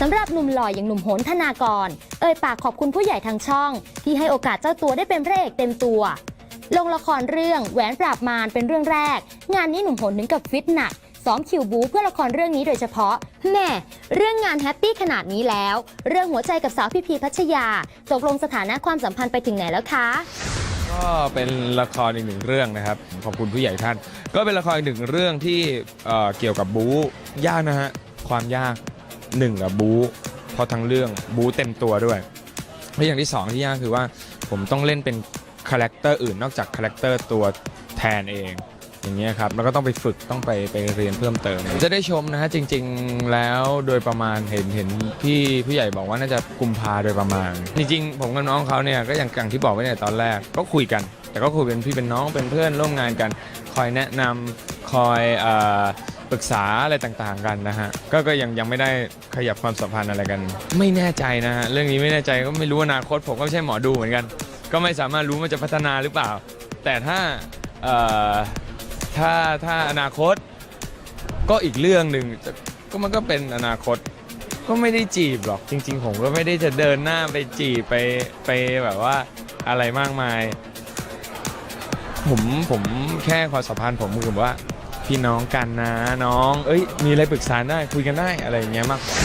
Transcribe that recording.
สำหรับหนุ่มหล่ออย่างหนุ่มโหนธนากร เอ่ยปากขอบคุณผู้ใหญ่ทางช่อง ที่ให้โอกาสเจ้าตัวได้เป็นพระเอกเต็มตัว ลงละครเรื่องแหวนปราบมารเป็นเรื่องแรก งานนี้หนุ่มโหนถึงกับฟิตหนักซ้อมคิวบูเพื่อละครเรื่องนี้โดยเฉพาะแม่เรื่องงานแฮปปี้ขนาดนี้แล้ว เรื่องหัวใจกับสาวพี่พีพัชยาตกลงสถานะความสัมพันธ์ไปถึงไหนแล้วคะก็เป็นละครอีกหนึ่งเรื่องนะครับขอบคุณผู้ใหญ่ท่าน ก็เป็นละครอีกหนึ่งเรื่องที่เอ่อเกี่ยวกับบู๊ยากนะฮะความยาก หนึ่งกับบู๊เพราะทั้งเรื่องบู๊เต็มตัวด้วยและอย่างที่สองที่ยากคือว่าผมต้องเล่นเป็นคาแรคเตอร์อื่นนอกจากคาแรคเตอร์ตัวแทนเองอย่างเงี้ยครับแล้วก็ต้องไปฝึกต้องไปไปเรียนเพิ่มเติม จะได้ชมนะฮะจริง ๆแล้วโดยประมาณเห็นเห็นพี่ผู้ใหญ่บอกว่าน่าจะกุมภาโดยประมาณ จริงๆ ผมกับน้องเขาเนี่ยก็อย่างอย่างที่บอกไว้ในตอนแรกก็คุยกัน แต่ก็คุยเป็นพี่เป็นน้องเป็นเพื่อนร่วมงานกัน คอยแนะนำคอยเอ่อ ปรึกษาอะไรต่างๆกันนะฮะก็ก็ยังยังไม่ได้ขยับความสัมพันธ์อะไรกัน ไม่แน่ใจนะฮะเรื่องนี้ไม่แน่ใจก็ไม่รู้อนาคตผมก็ไม่ใช่หมอดูเหมือนกัน ก็ไม่สามารถรู้มันจะพัฒนาหรือเปล่า แต่ถ้าเอ่อถ้าถ้าอนาคตก็อีกเรื่องหนึ่งจะก็มันก็เป็นอนาคตก็ไม่ได้จีบหรอกจริง ๆ ผมก็ไม่ได้จะเดินหน้าไปจีบไปไปแบบว่าอะไรมากมาย ผมผมแค่ความสัมพันธ์ผมคือว่า พี่น้องกันนะน้อง เอ้ย มีอะไรปรึกษาได้คุยกันได้อะไรอย่างเงี้ยมากกว่า